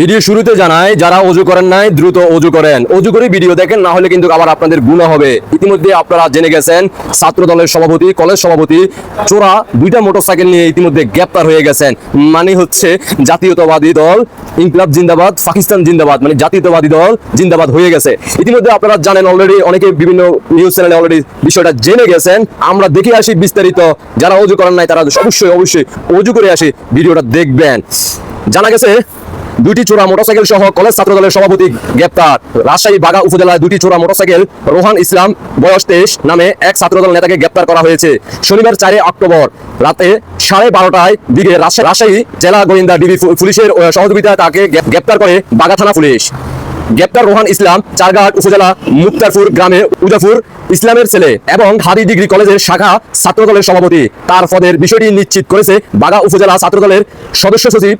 Video শুরুতে জানাই, যারা অজু করেন নাই, দ্রুত অজু করেন। অজু করে ভিডিও দেখেন, না হলে কিন্তু আবার আপনাদের গুণা হবে। ইতিমধ্যে আপনারা জেনে গেছেন, ছাত্র দলের সভাপতি, কলেজ সভাপতি চোরা দুইটা মোটরসাইকেল নিয়ে ইতিমধ্যে গ্রেপ্তার হয়ে গেছেন। মানে হচ্ছে জাতীয়তাবাদী দল, ইনকলাব জিন্দাবাদ, পাকিস্তান জিন্দাবাদ মানে জাতীয়তাবাদী দল জিন্দাবাদ হয়ে গেছে। ইতিমধ্যে আপনারা জানেন অলরেডি অনেকে বিভিন্ন নিউজ চ্যানেলে অলরেডি বিষয়টা জেনে গেছেন। আমরা দেখে আসি বিস্তারিত। যারা অজু করেন নাই, তারা অবশ্যই অবশ্যই অজু করে আসি, ভিডিওটা দেখবেন। জানা গেছে দুইটি চোরা মোটরসাইকেল সহ কলেজ ছাত্র দলের সভাপতি গ্রেপ্তার। রাজশাহী বাগা উপজেলায় দুইটি চোরা মোটরসাইকেল রোহান ইসলাম, বয়স তেইশ, নামে এক ছাত্রদল নেতাকে গ্রেপ্তার করা হয়েছে। শনিবার চারে অক্টোবর রাতে সাড়ে বারোটায় দিকে রাজশাহী জেলা গোয়েন্দা ডিবি পুলিশের সহযোগিতায় তাকে গ্রেপ্তার করে বাগা থানা পুলিশ। গ্রেপ্তার রোহান ইসলাম চারঘাট উপজেলা মুক্তারপুর গ্রামে উজাফুর ইসলামের ছেলে এবং হাদি ডিগ্রি কলেজের শাখা ছাত্রদলের সভাপতি। তার পদের বিষয়টি নিশ্চিত করেছে বাগা উপজেলা ছাত্রদলের সদস্য সচিব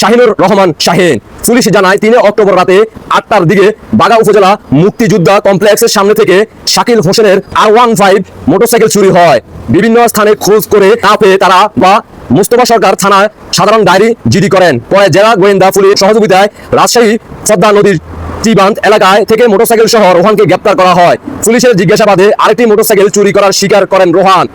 শাহিনুর রহমান শাহিন পুলিশ জানায়, তিন অক্টোবর রাতে আটটার দিকে বাগা উপজেলা মুক্তিযোদ্ধা কমপ্লেক্সের সামনে থেকে শাকিল হোসেনের আর ওয়ান ফাইভ মোটরসাইকেল চুরি হয়। বিভিন্ন স্থানে খোঁজ করে না পেয়ে তারা বা মুস্তফা সরকার থানায় সাধারণ ডায়েরি জিডি করেন। পরে জেলা গোয়েন্দা পুলিশ সহযোগিতায় রাজশাহী পদ্মা নদীর চিবান্ত এলাকায় থেকে মোটরসাইকেল সহ রোহানকে গ্রেপ্তার করা হয়। পুলিশের জিজ্ঞাসাবাদে আরেকটি মোটরসাইকেল চুরি করার স্বীকার করেন রোহান।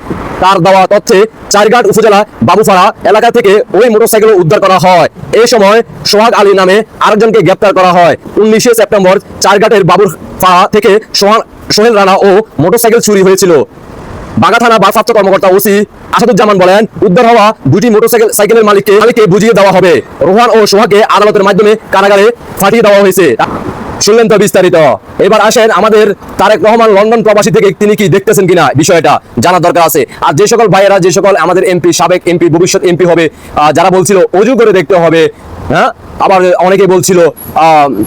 তার দেওয়া তথ্যে চারঘাট উপজেলা বাবুপাড়া এলাকা থেকে ওই মোটরসাইকেল উদ্ধার করা হয়। এই সময় সোহাগ আলী নামে আরেকজনকে গ্রেপ্তার করা হয়। উনিশে সেপ্টেম্বর চারঘাটের বাবুরপাড়া থেকে সোহান সোহেল রানা ও মোটরসাইকেল চুরি হয়েছিল। বাগা থানা ভারপ্রাপ্ত কর্মকর্তা ওসি আসাদুজ্জামান বলেন, উদ্ধার হওয়া দুটি মোটরসাইকেল সাইকেলের মালিককে মালিককে বুঝিয়ে দেওয়া হবে। রোহান ও সোহাকে আদালতের মাধ্যমে কারাগারে পাঠিয়ে দেওয়া হয়েছে। শুনলেন তো বিস্তারিত। এবার আসেন আমাদের তারেক রহমান লন্ডন প্রবাসী থেকে তিনি কি দেখতেছেন কিনা বিষয়টা জানার দরকার আছে। আর যে সকল ভাইয়েরা, যে সকল আমাদের এমপি, সাবেক এমপি, ভবিষ্যৎ এমপি হবে যারা বলছিল অজু করে দেখতে হবে হ্যাঁ? আবার অনেকে বলছিল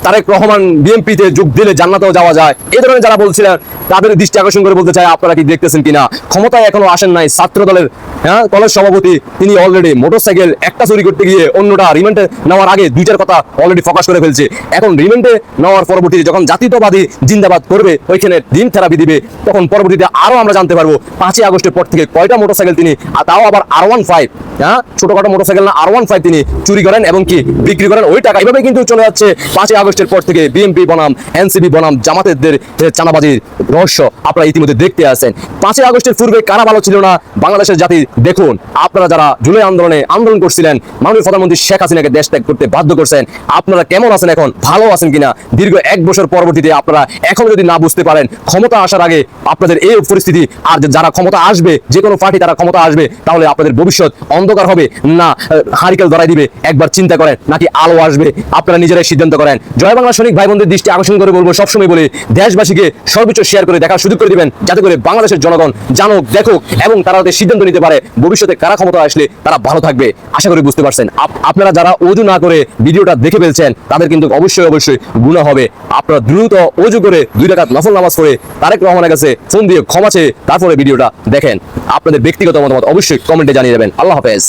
তারেক রহমান বিএনপিতে যোগ দিলে জান্নাতেও যাওয়া যায়। এ ধরনের যারা বলছিলেন, তাদের দৃষ্টি আকর্ষণ করে বলতে চাই, আপনারা কি দেখতেছেন কিনা? ক্ষমতায় এখনও আসেন নাই ছাত্র দলের হ্যাঁ কলেজ সভাপতি, তিনি অলরেডি মোটরসাইকেল একটা চুরি করতে গিয়ে অন্যটা রিমান্ডে নেওয়ার আগে দুইটার কথা অলরেডি ফোকাস করে ফেলছে। এখন রিমান্ডে নেওয়ার পরবর্তীতে যখন জাতীয়তাবাদী জিন্দাবাদ করবে, ওইখানে ডিম থেরাপি দিবে, তখন পরবর্তীতে আরও আমরা জানতে পারব, পাঁচই আগস্টের পর থেকে কয়টা মোটরসাইকেল তিনি তাও আবার আর ওয়ান ফাইভ হ্যাঁ ছোটখাটো মোটরসাইকেল না আর ওয়ান ফাইভ তিনি চুরি করেন এবং কি বিক্রি করেন। ওই টাকা এইভাবে কিন্তু চলে যাচ্ছে। পাঁচই আগস্টের পর থেকে বিএনপি বনাম, এনসিপি বনাম জামাতের চানাবাজির রহস্য আপনারা ইতিমধ্যে দেখতে আছেন। পাঁচই আগস্টের পূর্বে কারা ভালো ছিল না? বাংলাদেশের জাতি, দেখুন, আপনারা যারা জুলাই আন্দোলনে আন্দোলন করছিলেন, মাননীয় প্রধানমন্ত্রী শেখ হাসিনাকে দেশ ত্যাগ করতে বাধ্য করছেন, আপনারা কেমন আছেন এখন? ভালো আছেন কিনা? দীর্ঘ এক বছর পরবর্তীতে আপনারা এখন যদি না বুঝতে পারেন, ক্ষমতা আসার আগে আপনাদের এই পরিস্থিতি আর যারা ক্ষমতা আসবে, যে কোনো পার্টি তারা ক্ষমতা আসবে, তাহলে আপনাদের ভবিষ্যৎ অন্ধকার হবে। না হারিকেল ধরাই দিবে, একবার চিন্তা করেন, নাকি আলো আসবে। আপনারা নিজেরাই সিদ্ধান্ত করেন। জয় বাংলা সৈনিক ভাই বোনদের দৃষ্টি আকর্ষণ করে বলব, সবসময় বলে, দেশবাসীকে সর্বোচ্চ শেয়ার করে দেখার সুযোগ করে দিবেন, যাতে করে বাংলাদেশের জনগণ জানুক, দেখুক এবং তারা তাদের সিদ্ধান্ত নিতে পারে ভবিষ্যতে কারা ক্ষমতা আসলে তারা ভালো থাকবে। আশা করি বুঝতে পারছেন। আপনারা যারা অজু না করে ভিডিওটা দেখে ফেলছেন, তাদের কিন্তু অবশ্যই অবশ্যই গুণা হবে। আপনারা দ্রুত অজু করে দুই টাকা নফল নামাজ করে তারেক রহমানের কাছে ফোন দিয়ে ক্ষমা চেয়ে তারপরে ভিডিওটা দেখেন। আপনাদের ব্যক্তিগত মতামত অবশ্যই কমেন্টে জানিয়ে দেবেন। আল্লাহ হাফেজ।